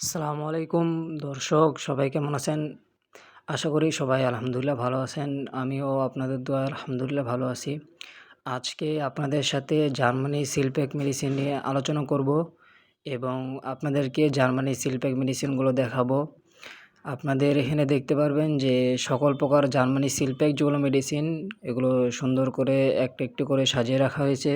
আসসালামু আলাইকুম দর্শক, সবাই কেমন আছেন? আশা করি সবাই আলহামদুলিল্লাহ ভালো আছেন। আমিও আপনাদের দোয়া আলহামদুলিল্লাহ ভালো আছি। আজকে আপনাদের সাথে জার্মানি সিলপ্যাক মেডিসিন নিয়ে আলোচনা করব এবং আপনাদেরকে জার্মানি সিলপ্যাক মেডিসিনগুলো দেখাবো। আপনাদের এখানে দেখতে পারবেন যে সকল প্রকার জার্মানি সিলপ্যাক যেগুলো মেডিসিন, এগুলো সুন্দর করে একটা একটু করে সাজিয়ে রাখা হয়েছে।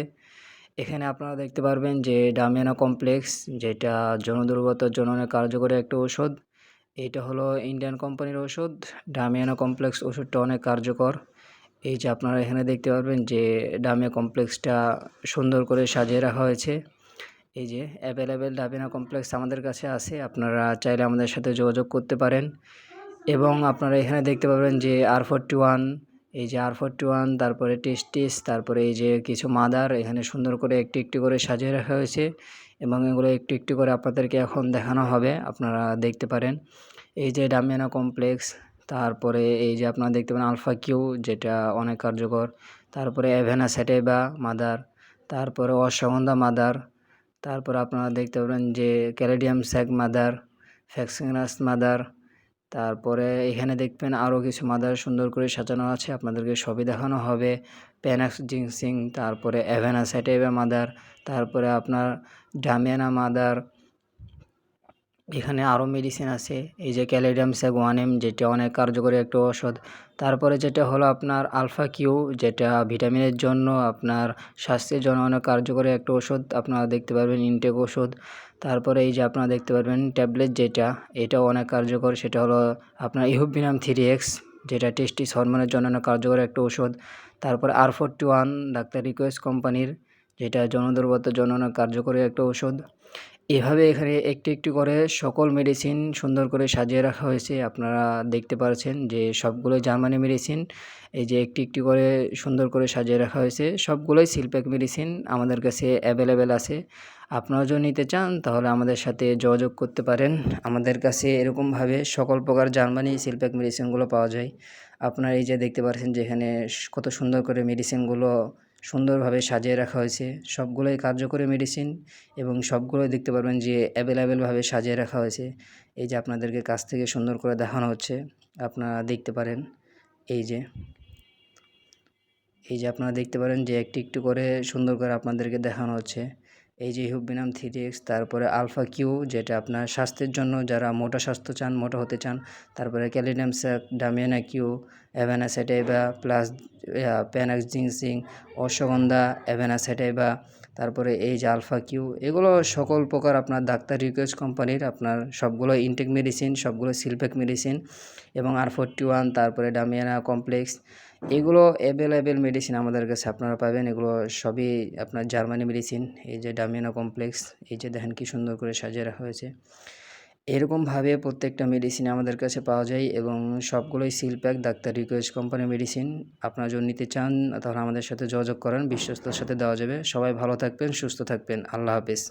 এখানে আপনারা দেখতে পারবেন যে ডামিয়ানা কমপ্লেক্স যেটা জনদুর্গতার জন্য কার্যকরী একটা ওষুধ এইটা হলো ইন্ডিয়ান কোম্পানির ওষুধ ডামিয়ানা কমপ্লেক্স ওষুধটা অনেক কার্যকর। এই যে আপনারা এখানে দেখতে পারবেন যে ডামিয়া কমপ্লেক্সটা সুন্দর করে সাজিয়ে রাখা হয়েছে। এই যে অ্যাভেলেবেল ডামিয়ানা কমপ্লেক্স আমাদের কাছে আছে, আপনারা চাইলে আমাদের সাথে যোগাযোগ করতে পারেন। এবং আপনারা এখানে দেখতে পাবেন যে আর ফোরটি ওয়ান এই যে আর ফোরটি ওয়ান তারপরে টেস্টিস তারপরে এই যে কিছু মাদার এখানে সুন্দর করে একটি একটি করে সাজিয়ে রাখা হয়েছে এবং এগুলো একটু একটু করে আপনাদেরকে এখন দেখানো হবে, আপনারা দেখতে পারেন। এই যে ডামিয়ানা কমপ্লেক্স তারপরে এই যে আপনারা দেখতে পারেন আলফা কিউ যেটা অনেক কার্যকর। তারপরে অ্যাভেনা স্যাটেবা মাদার তারপরে অশ্বগন্ধা মাদার তারপরে আপনারা দেখতে পাবেন যে ক্যালেডিয়াম স্যাক মাদার ফ্যাক্সিনাস মাদার তারপরে এখানে দেখবেন আরও কিছু মাদার সুন্দর করে সাজানো আছে, আপনাদেরকে সবই দেখানো হবে। প্যানাক্স জিংসিং তারপরে অ্যাভেনা স্যাটেভা মাদার তারপরে আপনার ডামিয়ানা মাদার এখানে আরও মেডিসিন আছে, এই যে ক্যালিডিয়াম স্যাগ ওয়ান এম যেটা অনেক কার্যকরী একটা ওষুধ তারপরে যেটা হলো আপনার আলফা কিউ যেটা ভিটামিনের জন্য আপনার স্বাস্থ্যের জন্য অনেক কার্যকরী একটা ওষুধ আপনারা দেখতে পারবেন ইনটেক ওষুধ তারপরে এই যে আপনারা দেখতে পারবেন ট্যাবলেট যেটা, এটাও অনেক কার্যকর, সেটা হলো আপনার ইহুবিনাম থ্রি এক্স যেটা টেস্টিস হরমোনের জন্য অনেক কার্যকর একটা ওষুধ তারপরে আর ফোরটি ওয়ান ডাক্তার রিকোয়েস্ট কোম্পানির যেটা জনদুর্বতার জন্য অনেক কার্যকরী একটা ওষুধ এভাবে এখানে একটি একটি করে সকল মেডিসিন সুন্দর করে সাজিয়ে রাখা হয়েছে। আপনারা দেখতে পাচ্ছেন যে সবগুলো জার্মানি মেডিসিন এই যে একটি একটি করে সুন্দর করে সাজিয়ে রাখা হয়েছে। সবগুলোই সিলপ্যাক মেডিসিন আমাদের কাছে অ্যাভেলেবেল আছে। আপনারা যদি নিতে চান, তাহলে আমাদের সাথে যোগাযোগ করতে পারেন। আমাদের কাছে এরকমভাবে সকল প্রকার জার্মানি সিলপ্যাক মেডিসিনগুলো পাওয়া যায়। আপনারা এই যে দেখতে পাচ্ছেন যে এখানে কত সুন্দর করে মেডিসিনগুলো সুন্দরভাবে সাজিয়ে রাখা হয়েছে। সবগুলোই কার্যকরী মেডিসিন এবং সবগুলোই দেখতে পারবেন যে অ্যাভেলেবেলভাবে সাজিয়ে রাখা হয়েছে। এই যে আপনাদেরকে কাছ থেকে সুন্দর করে দেখানো হচ্ছে, আপনারা দেখতে পারেন। এই যে এই যে আপনারা দেখতে পারেন যে একটি একটু করে সুন্দর করে আপনাদেরকে দেখানো হচ্ছে। এই যে হিউবিনাম থ্রি এক্স, তারপরে আলফা কিউ, যেটা আপনার স্বাস্থ্যের জন্য, যারা মোটা স্বাস্থ্য চান, মোটা হতে চান, তারপরে ক্যালিনাম sec damiana Q, avena sativa plus panax ginseng ashwagandha, avena sativa তারপরে এই যে আলফা কিউ এগুলো সকল প্রকার আপনার ডাক্তার রিকোয়েস্ট কোম্পানির আপনার সবগুলো ইনটেক মেডিসিন সবগুলো সিলপ্যাক মেডিসিন এবং আর ফোরটি ওয়ান তারপরে ডামিয়ানা কমপ্লেক্স এগুলো অ্যাভেলেবেল মেডিসিন আমাদের কাছে আপনারা পাবেন। এগুলো সবই আপনার জার্মানি মেডিসিন এই যে ডামিয়ানা কমপ্লেক্স এই যে দেখেন কি সুন্দর করে সাজিয়ে রাখা হয়েছে। এরকমভাবে প্রত্যেকটা মেডিসিন আমাদের কাছে পাওয়া যায় এবং সবগুলোই seal pack doctor Reckeweg company medicine আপনারা যদি নিতে চান, তাহলে আমাদের সাথে যোগাযোগ করেন, বিশ্বস্তর সাথে দেওয়া যাবে। সবাই ভালো থাকবেন, সুস্থ থাকবেন। আল্লাহ হাফিজ।